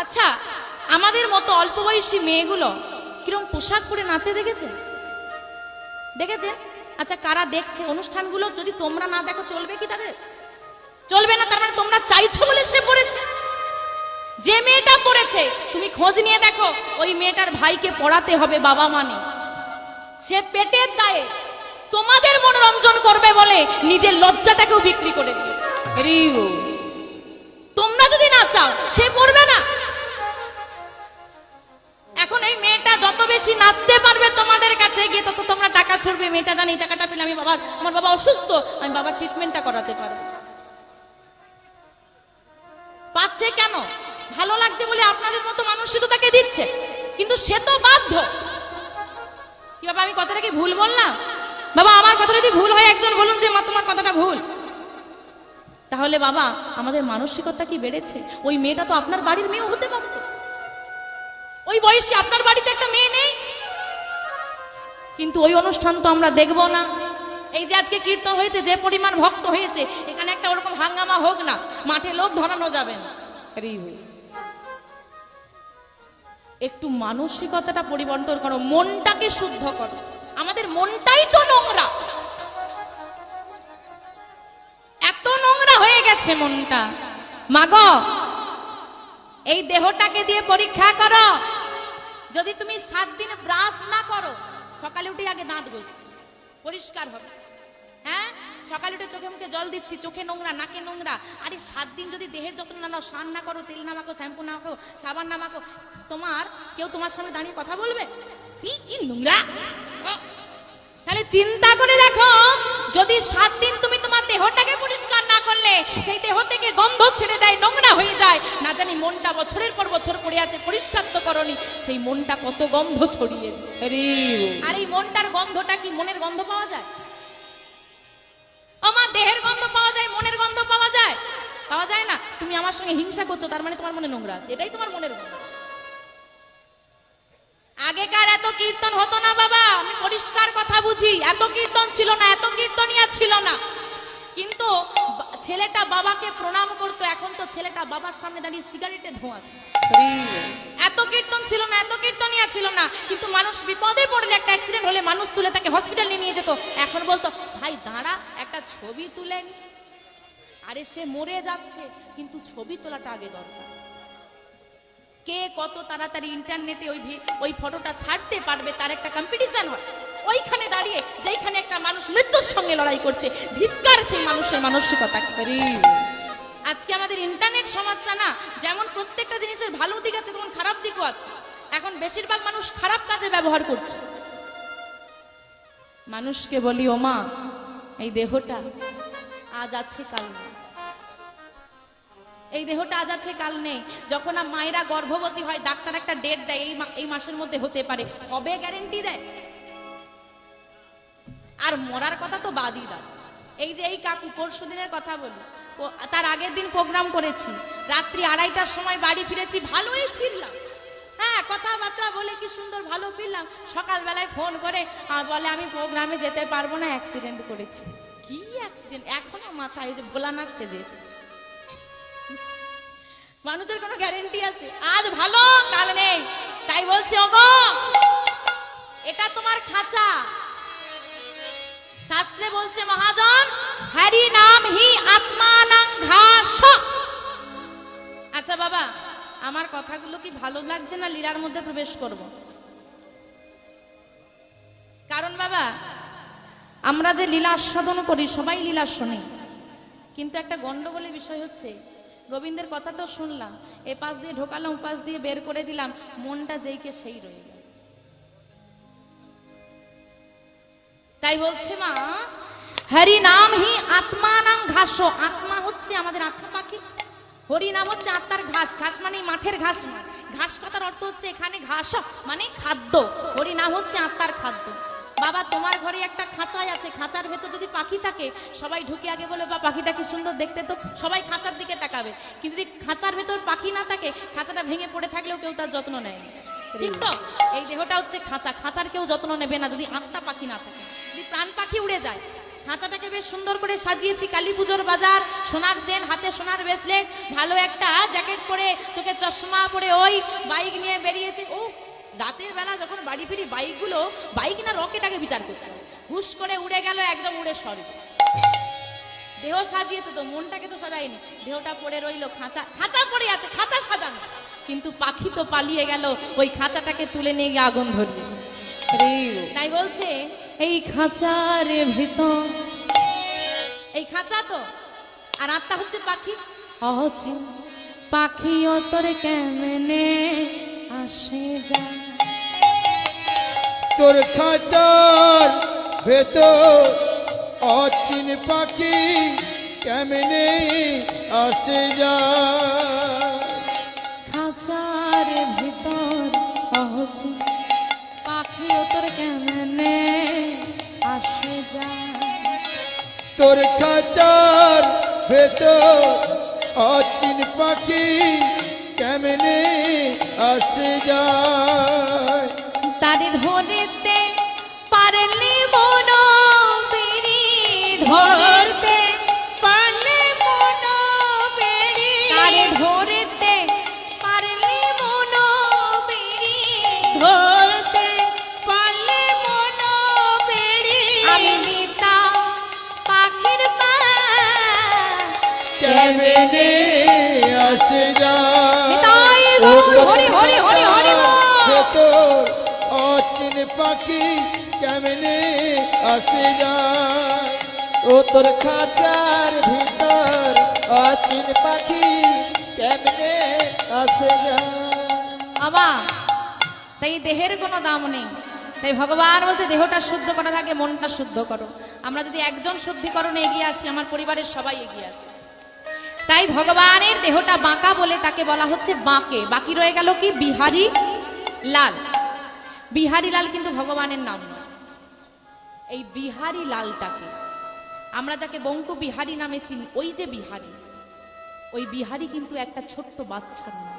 আচ্ছা আমাদের মতো অল্প বয়সী মেয়েগুলো কিরম পোশাক পরে নাচে দেখেছেন দেখেছেন আচ্ছা কারা দেখছে? অনুষ্ঠানগুলো যদি তোমরা না দেখো, চলবে কি তাদের? চলবে না, তার মানে তোমরা চাইছো বলে সে পড়েছে? যে মেয়েটা পড়েছে, তুমি খোঁজ নিয়ে দেখো, ওই মেয়েটার ভাইকে পড়াতে হবে বাবা মানে। সে পেটের দায়ে তোমাদের মনোরঞ্জন করবে বলে নিজের লজ্জাটাকেও বিক্রি করে দিয়েছে। তোমরা যদি না চাও, সে পড়বে না। এখন এই মেয়েটা যত বেশি নাচতে পারবে তোমাদের কাছে, গিয়ে তত তোমরা টাকা ছড়বে। মেয়েটা জানি টাকাটা পেলে আমি বাবার আমার বাবা অসুস্থ, আমি বাবার ট্রিটমেন্টটা করাতে পারব। পাচ্ছে কেন? ভালো লাগছে বলে আপনাদের মতো মানুষই তো তাকে দিচ্ছে। কিন্তু সে তো বাধ্য। কি বাবা, আমি কথাটা কি ভুল বললাম? বাবা, আমার কথা যদি ভুল হয়, একজন বলুন যে, মা, তোমার কথাটা ভুল। তাহলে বাবা আমাদের মানসিকতা কি বেড়েছে? ওই মেয়েটা তো আপনার বাড়ির মেয়ে হতে পারতো। ওই বয়সে আপনার বাড়িতে একটা মেয়ে নেই? কিন্তু ওই অনুষ্ঠান তো আমরা দেখব না। এই যে আজকে কীর্তন হয়েছে যে পরিমাণ ভক্ত হয়েছে এখানে একটা ওরকম হাঙ্গামা হোক না মাঠে লোক ধরানো যাবে না। একটু মানসিকতাটা পরিবর্তন করো মনটাকে শুদ্ধ করো। আমাদের মনটাই তো নোংরা। গেছে মনটা। মাগ, এই দেহটাকে দিয়ে পরীক্ষা করো। যদি তুমি সাত দিন ব্রাশ না করো, সকালে উঠে আগে দাঁত ঘষছি পরিষ্কার হবে। হ্যাঁ? সকালে উঠে চোখে মুখে জল দিচ্ছি, চোখে নোংরা, নাকে নোংরা। আরে সাত দিন যদি দেহের যত্ন না নাও, স্নান না করো, তেল না মাখো, শ্যাম্পু না মাখো, সাবান না মাখো, তোমার কেউ তোমার সামনে দাঁড়িয়ে কথা বলবে? কি কি নোংরা? তাহলে চিন্তা করে দেখো, যদি সাত দিন তুমি দেহটাকে পরিষ্কার না করলে সেই দেহ থেকে গন্ধ ছেড়ে দেয় নোংরা হয়ে যায়। না জানি মনটা বছরের পর বছর পড়ে আছে পরিষ্কার তো করনি। সেই মনটা কত গন্ধ ছড়িয়ে আর এই মনটার গন্ধটা কি মনের গন্ধ পাওয়া যায়? আমার দেহের গন্ধ পাওয়া যায় মনের গন্ধ পাওয়া যায়? পাওয়া যায় না? তুমি আমার সঙ্গে হিংসা করছ তার মানে তোমার মনে নোংরা আছে। এটাই তোমার মনের গন্ধ। আগেকার এত কীর্তন হতো না বাবা আমি পরিষ্কার কথা বুঝি। এত কীর্তন ছিল না এত কীর্তনিয়া ছিল না। কিন্তু ছেলেটা বাবাকে প্রণাম করতো, এখন তো ছেলেটা বাবার সামনে দাঁড়িয়ে সিগারেটে ধোঁয়াছে এত কীর্তন ছিল না, এত কীর্তনিয়া ছিল না। কিন্তু মানুষ বিপদে পড়লে, একটা অ্যাক্সিডেন্ট হলে মানুষ তুলে তাকে হসপিটালে নিয়ে যেত। এখন বলতো, ভাই, দাঁড়া, একটা ছবি তুলে নি। আরে, সে মরে যাচ্ছে, কিন্তু ছবি তোলাটা আগে দরকার। কে কত তাড়াতাড়ি ইন্টারনেটে ওই ওই ফটোটা ছাড়তে পারবে, তার একটা কম্পিটিশন হয়। ওইখানে দাঁড়িয়ে যেইখানে একটা মানুষ মৃত্যুর সঙ্গে লড়াই করছে ধিক্কার সেই মানুষের মানসিকতা আজকে আমাদের ইন্টারনেট সমাজটা না যেমন প্রত্যেকটা জিনিসের ভালো দিক আছে তেমন খারাপ দিকও আছে। এখন বেশিরভাগ মানুষ খারাপ কাজে ব্যবহার করছে। মানুষকে বলি ও মা এই দেহটা আজ আছে কাল নেই। এই দেহটা আজ আছে কাল নেই। যখন মায়েরা গর্ভবতী হয় ডাক্তার একটা ডেট দেয় এই এই মাসের মধ্যে হতে পারে। কবে গ্যারেন্টি দেয়? আর মরার কথা তো বাদই দাও। এই যে এই কাকু পরশু দিনের কথা বলি তার আগের দিন প্রোগ্রাম করেছি। রাত্রি আড়াইটার সময় বাড়ি ফিরেছি, ভালোই ফিরলাম। হ্যাঁ কথাবার্তা বলে কি সুন্দর, ভালো ফিরলাম। সকালবেলায় ফোন করে বলে, আমি প্রোগ্রামে যেতে পারব না অ্যাক্সিডেন্ট করেছি। কি অ্যাক্সিডেন্ট এখনও মাথায় ওই যে ভোলানাথ সেজে এসেছে। মানুষের কোনো গ্যারেন্টি আছে? আজ ভালো, কাল নেই। তাই বলছি, ওগো, এটা তোমার খাঁচা। শাস্ত্রে বলছে, মহাজন, হরি নাম হি আত্মানাং ঘাস। আচ্ছা বাবা, আমার কথাগুলো কি ভালো লাগছে না লীলার মধ্যে প্রবেশ করব? কারণ বাবা, আমরা যে লীলা আস্বাদন করি, সবাই লীলা শুনি। কিন্তু একটা গন্ডগোলের বিষয় হচ্ছে, গোবিন্দের কথা তো শুনলাম, এ পাশ দিয়ে ঢোকালাম পাশ দিয়ে বের করে দিলাম, মনটা যেইকে সেই রয়ে তাই বলছে মা, হরি নাম হি আত্মা নাম ঘাস। আত্মা হচ্ছে আমাদের আত্মা পাখি। হরি নাম হচ্ছে আত্মার ঘাস। ঘাস মানে মাঠের ঘাস। ঘাস পাতার অর্থ হচ্ছে এখানে ঘাস মানে খাদ্য। হরি নাম হচ্ছে আত্মার খাদ্য। বাবা, তোমার ঘরে একটা খাঁচাই আছে। খাঁচার ভেতর যদি পাখি থাকে, সবাই ঢুকে আগে বলে বা পাখিটা কি সুন্দর দেখতে তো। সবাই খাঁচার দিকে তাকাবে। কিন্তু যদি খাঁচার ভেতর পাখি না থাকে, খাঁচাটা ভেঙে পড়ে থাকলেও কেউ তার যত্ন নেয়। ঠিক তো? এই দেহটা হচ্ছে খাঁচা। খাঁচার কেউ যত্ন নেবে না যদি আত্মা পাখি না থাকে। প্রাণ পাখি উড়ে যায় খাঁচাটাকে বেশ সুন্দর করে সাজিয়েছি কালী পুজোর বাজার সোনার চেন হাতে সোনার ব্রেসলেট ভালো একটা জ্যাকেট পরে চোখে চশমা পরে ওই বাইক নিয়ে বেরিয়েছে। ও রাতের বেলা যখন বাড়ি ফিরি বাইকগুলো বাইক না রকেট আগে বিচার করতে হুস করে উড়ে গেল একদম উড়ে সরে। দেহ সাজিয়েছে তো মনটাকে তো সাজায়নি। দেহটা পড়ে রইল খাঁচা খাঁচা পড়ে আছে খাঁচা সাজানো। কিন্তু পাখি তো পালিয়ে গেল ওই খাঁচাটাকে তুলে নিয়ে গিয়ে আগুন ধরিয়ে তাই বলছে এই খাঁচার ভিতর। এই খাঁচা তো? আর আত্মা হচ্ছে পাখি? অচিন পাখি ও তোর কেমনে আসে যায়? তোর খাঁচার ভেতর অচিন পাখি কেমনে আসে যা খাঁচার ভিতর অচিন পাখি ও তোর কেমনে আসে যায় তোর খাঁচার ভেতর অচিন পাখি কেমনে আসে যায়? তার ধরিতে পারলে মন বেরি কেমনে আসে। ভেতর অচিন পাখি কেমনে আসে যায় ও তোর খাঁচার ভিতর অচিন পাখি কেমনে আসে বাবা তাই দেহের কোনো দাম নেই তাই ভগবান বলছে দেহটা শুদ্ধ করার আগে মনটা শুদ্ধ করো। আমরা যদি একজন শুদ্ধিকরণে এগিয়ে আসি আমার পরিবারের সবাই এগিয়ে আসে। তাই ভগবানের দেহটা বাঁকা বলে তাকে বলা হচ্ছে বাঁকে। বাকি রয়ে গেল কি? বিহারি লাল। বিহারি লাল কিন্তু ভগবানের নাম এই বিহারি লালটাকে আমরা যাকে বঙ্ক বিহারি নামে চিনি, ওই যে বিহারি। ওই বিহারি কিন্তু একটা ছোট্ট বাচ্চার নাম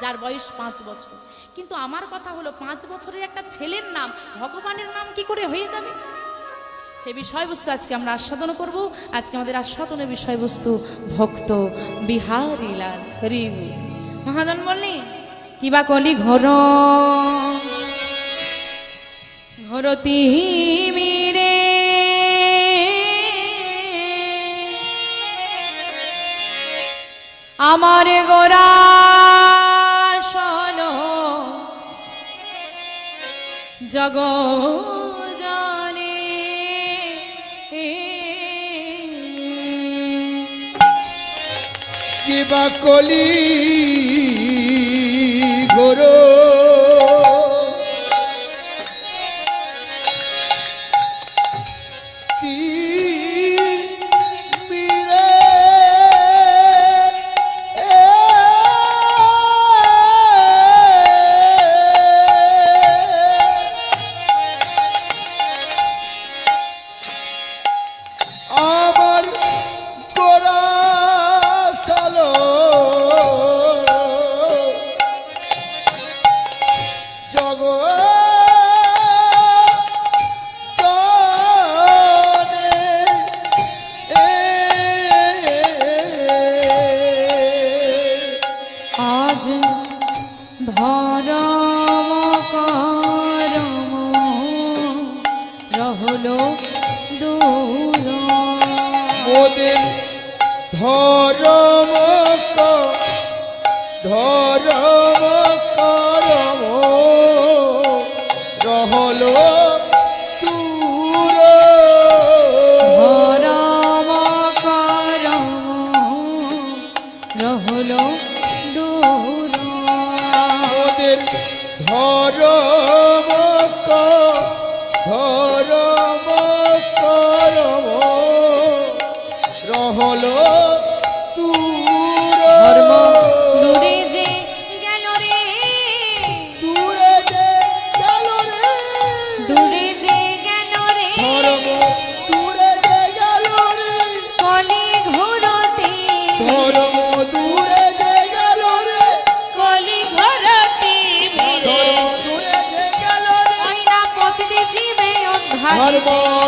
যার বয়স পাঁচ বছর। কিন্তু আমার কথা হলো, পাঁচ বছরের একটা ছেলের নাম, ভগবানের নাম কি করে হয়ে যাবে? সে বিষয়বস্তু আজকে আমরা আস্বাদন করব। আজকে আমাদের আস্বাদনের বিষয়বস্তু ভক্ত বিহারি লাল রিম মহাজন বললেন কিবা কলি ঘর? ঘরতি মিরে আমার গোরা শোন জগ কিবা Oh,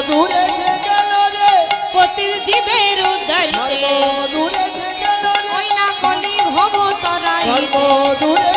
মধুরে গেল রে। পতির জীবের উদ্ধারিতে। মধুরে গেল রে। ওই না কলি ভব তরাইতে মধুরে